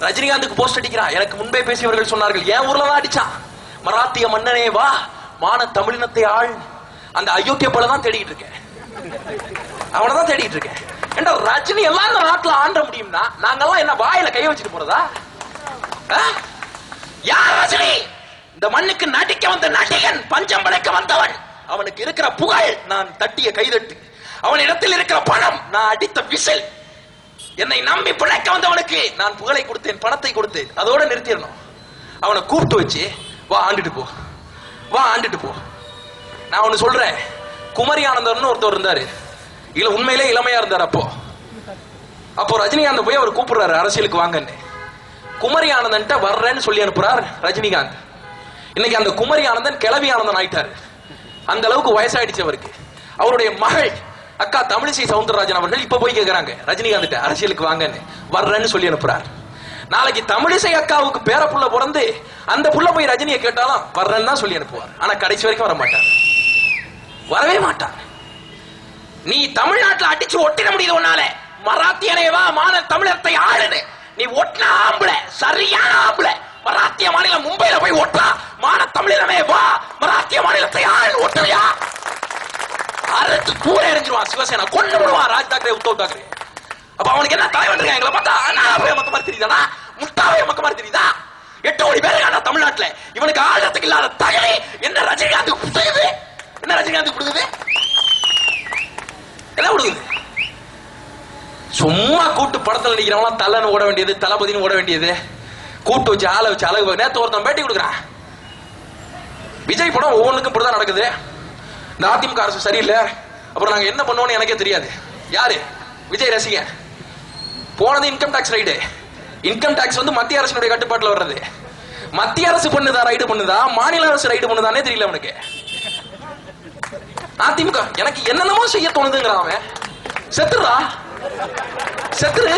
ரஜினிகாந்துக்கு post அடிக்கிறான் எனக்கு முன்பே பேசியவர்கள் சொன்னார்கள் ஏன் ஊர்ல தான் அடிச்சான் மராத்திய மன்னனே வா மான தமிழினத்தை ஆள். அந்த அயோக்கிய போல தான் தேடிட்டு இருக்கேன். அவனை தான் தேடிட்டு இருக்கேன். ஏண்டா ரஜினி எல்லாம் இந்த நாட்டுல ஆண்ட முடியும்னா நாங்கெல்லாம் என்ன வாயில கை வச்சுட்டு போறதா? ஆ? யார் ரஜினி? இந்த மண்ணுக்கு நடிக்க வந்த நடிகன் பஞ்சம் படைக்க வந்தவன். அவனுக்கு இருக்கிற புகழ் நான் தட்டிய கைதட்டு. அவன் இடத்தில் இருக்கிற பணம் நான் அடித்த விசில். என்னை நம்பி பிழைக்க வந்தவனுக்கு நான் புகழை கொடுத்தேன் பணத்தை கொடுத்தேன். அதோட நிறுத்திடணும். அவனை கூப்பிட்டு வச்சு வா ஆண்டுட்டு போ. வா ஆண்டுட்டு போ. நான் ஒன்னு சொல்றேன். குமரி ஆனந்தம்னு ஒருத்தர் இருந்தாரு. இல்ல உண்மையிலே இளமையா இருந்தார் அப்போ. அப்போ ரஜினிகாந்த் போய் அவர் கூப்பிடுறாரு அரசியலுக்கு வாங்கன்னு. குமரி ஆனந்தன்ட்ட வர்றேன்னு சொல்லி அனுப்புறார் ரஜினிகாந்த். இன்னைக்கு அந்த குமரி ஆனந்தன் கிளவி ஆனந்தன் ஆயிட்டாரு. அந்த அளவுக்கு வயசாயிடுச்சு அவருக்கு. அவருடைய மகள் அக்கா தமிழிசை சவுந்தரராஜன் அவர்கள் இப்ப போய் கேக்குறாங்க. ரஜினிகாந்த் அரசியலுக்கு வாங்கன்னு வர்றேன்னு சொல்லி அனுப்புறாரு. நாளைக்கு தமிழிசை அக்காவுக்கு பேர புள்ள பிறந்து அந்த புள்ள போய் ரஜினியை கேட்டாலும் வர்றேன்னு தான் சொல்லி அனுப்புவார். ஆனா கடைசி வரைக்கும் வர மாட்டார். வரவே மாட்டார். நீ தமிழ்நாட்டுல அடிச்சு ஒட்டிட முடியுது உன்னால. மராத்தியனைவா மான தமிழத்தை ஆளுது நீ ஒட்டின ஆம்பளை சரியான ஆம்பளை மராத்திய மாநிலம் மும்பையில போய் ஒட்டா மான தமிழனமே வா. அறுத்து தூர எறிஞ்சிருவான் சிவசேனா. கொண்டு விடுவான் ராஜ் தாக்கரே உத்தவ் தாக்கரே அப்ப அவனுக்கு என்ன தலைவன் இருக்கான் எங்களை பார்த்தா அண்ணாவே மக்க மாதிரி தெரியுதா முட்டாவே மக்க மாதிரி தெரியுதா? எட்டு கோடி பேர் ஆனா தமிழ்நாட்டுல. இவனுக்கு ஆழத்துக்கு இல்லாத தகவை என்ன ரஜினிகாந்த் கொடுக்குது என்ன ரஜினிகாந்த் கொடுக்குது? என்ன கொடுக்குது? சும்மா கூட்டு படத்துல நடிக்கிறவங்க தலைன்னு ஓட வேண்டியது தளபதினு ஓட வேண்டியது. கூட்டு வச்சு ஆளை வச்சு அழகு நேத்து ஒருத்தன் பேட்டி கொடுக்குறான். விஜய் படம் ஒவ்வொன்றுக்கும் இப்படிதான் நடக்குது. இந்த அதிமுக அரசு சரியில்லை. அப்புறம் நாங்க என்ன பண்ணுவோம்னு எனக்கே தெரியாது. யாரு? விஜய் ரசிகன். போனது income tax raid income tax வந்து மத்திய அரசினுடைய கட்டுப்பாட்டில் வர்றது. மத்திய அரசு பண்ணுதா ரைடு பண்ணுதா? மாநில அரசு ரைடு பண்ணுதானே தெரியல அவனுக்கு. அதிமுக எனக்கு என்னென்னமோ செய்ய தோணுதுங்கிறான் அவன். செத்துறா செத்துரு.